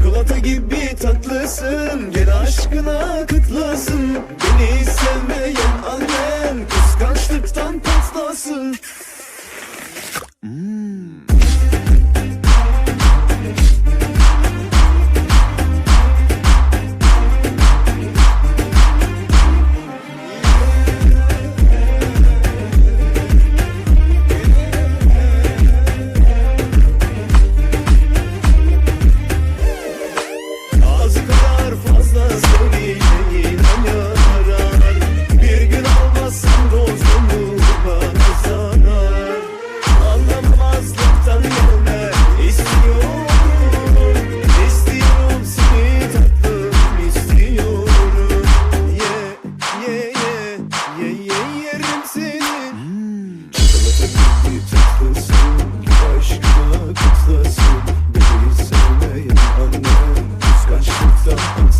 Çikolata gibi tatlısın Gel aşkına kıtlasın Beni sevmeyen annen Kıskançlıktan patlasın Hmm.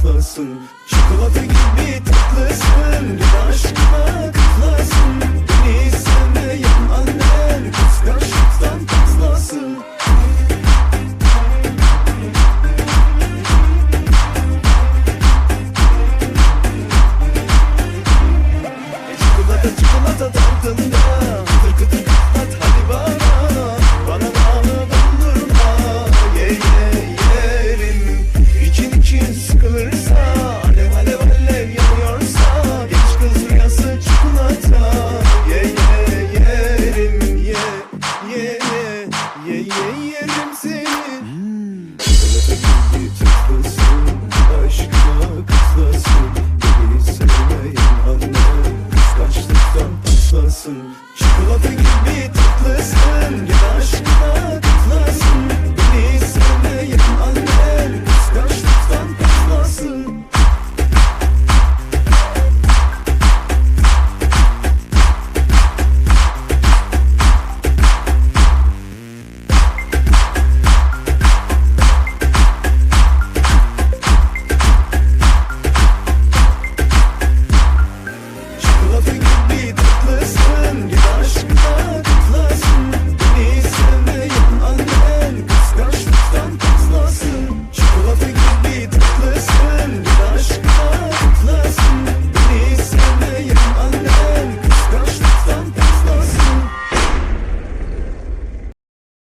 tatlısın Çikolata gibi tatlısın Bir aşkıma kutlasın Beni sevmeyen annen Kıskançlıktan patlasın Çikolata çikolata tadında yeah.